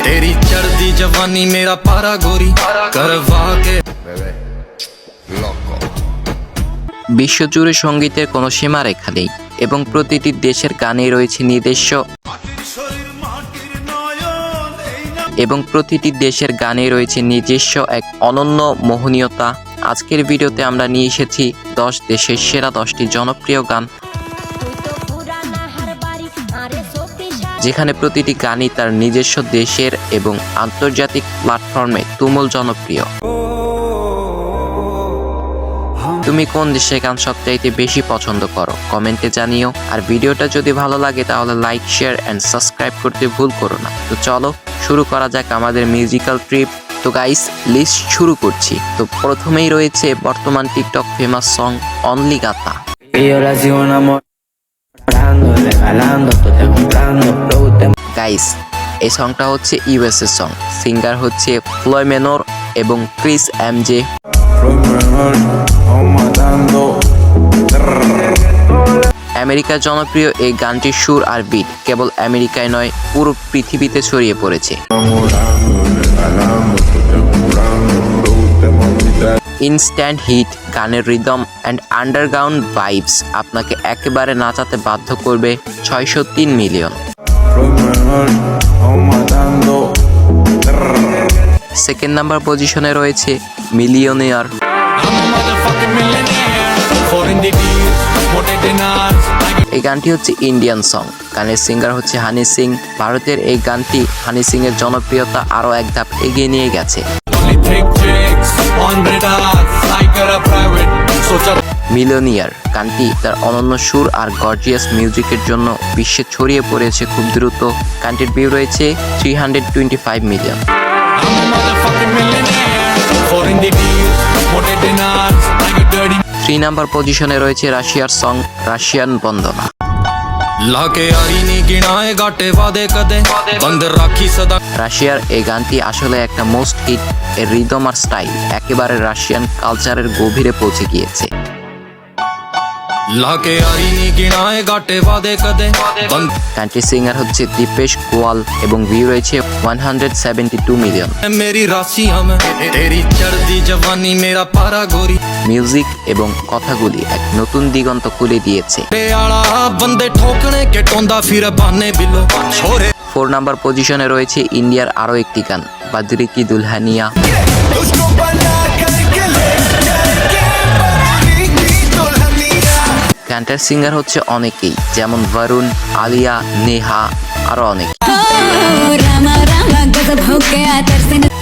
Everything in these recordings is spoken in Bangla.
तेरी चढ़ती जवानी मेरा पारा गोरी करवा के বিশ্বজুড়ে সঙ্গীতের কোনো সীমারেখা নেই এবং প্রতিটি দেশের গানে রয়েছে নিজস্ব এবং প্রতিটি দেশের গানে রয়েছে নিজস্ব এক অনন্য মোহনীয়তা আজকের ভিডিওতে আমরা নিয়ে এসেছি দশ দেশের সেরা দশটি জনপ্রিয় গান যেখানে প্রতিটি গানই তার নিজস্ব দেশের এবং আন্তর্জাতিক প্ল্যাটফর্মে তুমুল জনপ্রিয়। তুমি কোন দেশের গান সবচাইতে বেশি পছন্দ করো, কমেন্টে জানিও। আর ভিডিওটা যদি ভালো লাগে তাহলে লাইক শেয়ার অ্যান্ড সাবস্ক্রাইব করতে ভুল করো না। তো চলো, শুরু করা যাক আমাদের মিউজিক্যাল ট্রিপ তো গাইস লিস্ট শুরু করছি। তো প্রথমেই রয়েছে বর্তমান টিকটক ফেমাস সং অনলি গাতা Regalando, tú te comprando, producto guys এই সংটা হচ্ছে ইউএসএ সং সিঙ্গার হচ্ছে ফ্লয় মেনর এবং ক্রিস এম জে. আমেরিকার জনপ্রিয় এই গানটির সুর আর বিট কেবল আমেরিকায় নয় পুরো পৃথিবীতে ছড়িয়ে পড়েছে। ইনস্ট্যান্ট হিট গানের রিদম অ্যান্ড আন্ডারগ্রাউন্ড ভাইবস আপনাকে একেবারে নাচাতে বাধ্য করবে ছয়শো তিন মিলিয়ন. সেকেন্ড নাম্বার পজিশনে রয়েছে মিলিয়নিয়ার এই গানটি হচ্ছে ইন্ডিয়ান সং গানের সিঙ্গার হচ্ছে হানি সিং ভারতের এই গানটি হানি সিং এর জনপ্রিয়তা আরও এক ধাপ এগিয়ে নিয়ে গেছে। Private সোচা মিলিয়নিয়ার গানটি তার অনন্য সুর আর গর্জিয়াস মিউজিকের জন্য বিশ্বে ছড়িয়ে পড়েছে খুব দ্রুত। গানটির ভিউ রয়েছে three hundred twenty five million three number পজিশনে রয়েছে রাশিয়ার সং রাশিয়ান বন্দনা গিনায় বাদে রাখি সদা। রাশিয়ার এই গানটি আসলে একটা মোস্ট হিট এর রিদম আর স্টাইল একেবারে রাশিয়ান কালচারের গভীরে পৌঁছে গিয়েছে। লাকে আইনি গিনায় গাটে বাদে কদে কান্ট্রি সিঙ্গার হচ্ছে দীপেশ কোয়াল এবং ভিউ রয়েছে 172 মিলিয়ন মেরি রাশি মে তেরি চড়দি জওয়ানি মেরা পারা গোরি মিউজিক এবং কথাগুলি এক নতুন দিগন্ত খুলে দিয়েছে। বন্দে ঠোকনে বানে বিলো। ছোরে ফোর নাম্বার পজিশনে রয়েছে ইন্ডিয়ার আরও একটি গান বাদরিকি দুলহানিয়া। গানটার সিঙ্গার হচ্ছে অনেকেই, যেমন বরুণ আলিয়া, নেহা, আরও অনেক।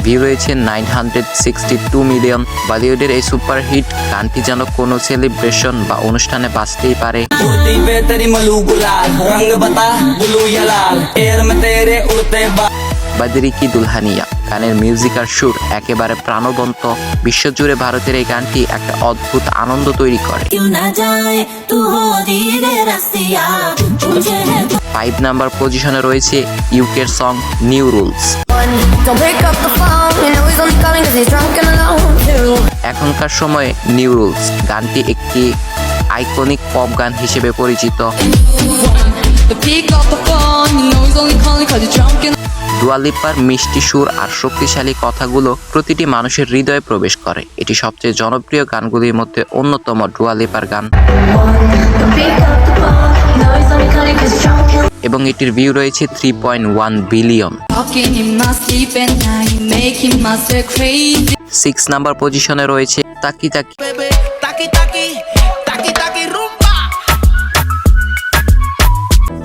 ভিউ রয়েছে nine hundred sixty two million বলিউডের এই সুপার হিট গানটি যেন কোনো সেলিব্রেশন বা অনুষ্ঠানে বাঁচতেই পারে। বাদিরিকি দুলহানিয়া। গানের মিউজিক আর সুর একেবারে প্রাণবন্ত। বিশ্বজুড়ে ভারতের এই গানটি একটা অদ্ভুত আনন্দ তৈরি করে। ফাইভ নাম্বার পজিশনে রয়েছে ইউকের সং নিউ রুলস এখনকার সময়ে নিউ রুলস গানটি একটি আইকনিক পপ গান হিসেবে পরিচিত। দুয়ালিপার মিষ্টি সুর আর শক্তিশালী কথাগুলো প্রতিটি মানুষের হৃদয়ে প্রবেশ করে। এটি সবচেয়ে জনপ্রিয় গানগুলির মধ্যে অন্যতম ডুয়ালিপার গান। এবং এটির ভিউ রয়েছে three point one billion. Six number পজিশনে রয়েছে তাকি তাকি।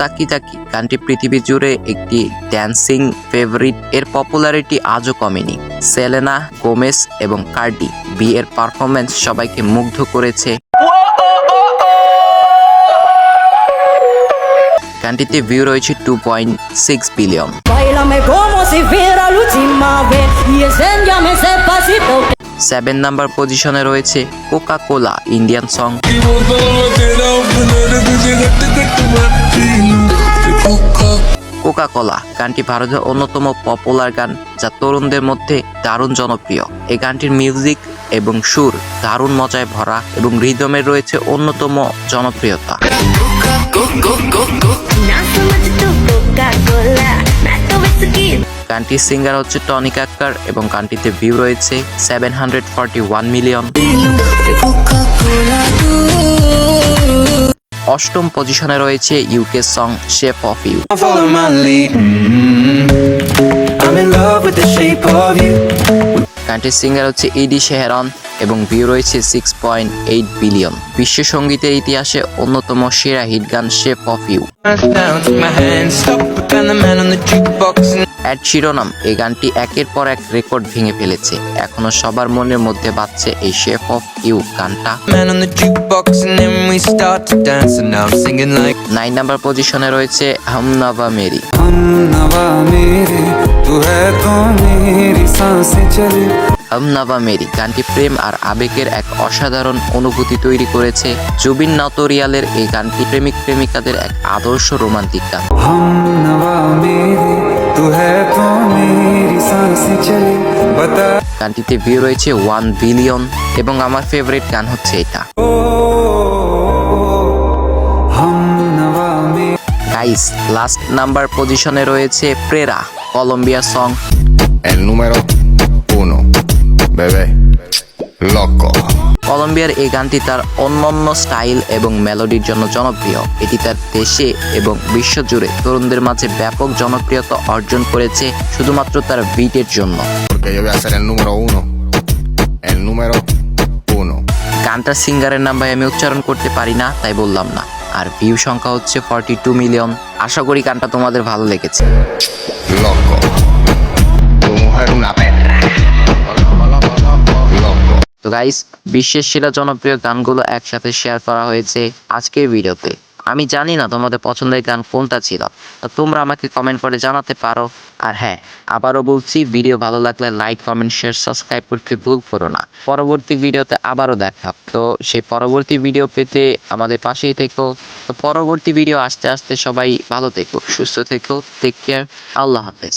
তাকি তাকি। গানটি পৃথিবী জুড়ে একটি ড্যান্সিং ফেভারিট এর পপুলারিটি আজও কমেনি। সেলেনা গোমেস এবং কার্ডি বি এর পারফরমেন্স সবাইকে মুগ্ধ করেছে। গানটিতে ভিউ রয়েছে two point six billion seven number পজিশনে রয়েছে Coca Cola Indian song. Coca Cola গানটি ভারতের অন্যতম পপুলার গান যা তরুণদের মধ্যে দারুণ জনপ্রিয়। এই গানটির মিউজিক এবং সুর দারুণ মজায় ভরা এবং রিদমের রয়েছে অন্যতম জনপ্রিয়তা। গানটির সিঙ্গার হচ্ছে টনিক আক্কার এবং গানটিতে ভিউ রয়েছে seven hundred forty one million অষ্টম পজিশনে রয়েছে UK song Shape of You গানটির সিঙ্গার হচ্ছে ইডি শেহরান এবং ভিউ রয়েছে সিক্স পয়েন্ট এইট বিলিয়ন বিশ্ব সঙ্গীতের ইতিহাসে অন্যতম সেরা হিট গান শেপ অফ ইউ অ্যাড শিরোনাম, এই গানটি একের পর এক রেকর্ড ভেঙে ফেলেছে। এখনও সবার মনের মধ্যে বাজছে এই শেপ অফ ইউ গানটা। নাইন নাম্বার পজিশনে রয়েছে হাম মেরি। হাম মেরি। তু হ্যাঁ তো মেরি সাঁসে চলে হম মেরি গানটি প্রেম আর আবেগের এক অসাধারণ অনুভূতি তৈরি করেছে জুবিন নতরিয়ালের এই গানটি প্রেমিক প্রেমিকাদের এক আদর্শ রোমান্টিক গান। হম মেরি তু হ্যাঁ তো মেরি সাঁসে চলে বতা গানটিতে ভিউ রয়েছে ওয়ান বিলিয়ন এবং আমার ফেভারিট গান হচ্ছে এটা। গাইস লাস্ট নাম্বার পজিশনে রয়েছে Perera. Colombia song El número uno, bebé, loco. কলম্বিয়ার এই গানটি তার অন্যান্য স্টাইল এবং মেলোডির জন্য জনপ্রিয় এটি তার দেশে এবং বিশ্বজুড়ে তরুণদের মাঝে ব্যাপক জনপ্রিয়তা অর্জন করেছে শুধুমাত্র তার বিটের জন্য Porque yo voy a ser el número uno. El número uno. গানটার সিঙ্গারের নাম ভাই আমি উচ্চারণ করতে পারি না তাই বললাম না আর ভিউ সংখ্যা হচ্ছে ফর্টি টু মিলিয়ন আশা করি গানটা তোমাদের ভালো লেগেছে. তো গাইস বিশ্বের সেরা জনপ্রিয় গানগুলো একসাথে শেয়ার করা হয়েছে আজকের ভিডিওতে আমি জানি না তোমাদের পছন্দের গান কোনটা ছিল। তো তোমরা আমাকে কমেন্ট করে জানাতে পারো। আর হ্যাঁ আবারও বলছি ভিডিও ভালো লাগলে লাইক কমেন্ট শেয়ার সাবস্ক্রাইব করতে ভুল করো না। পরবর্তী ভিডিওতে আবারও দেখা। তো সেই পরবর্তী ভিডিও পেতে আমাদের পাশেই থেকো। তো পরবর্তী ভিডিও আসতে আসতে সবাই ভালো থেকো, সুস্থ থেকো টেক কেয়ার আল্লাহ হাফেজ।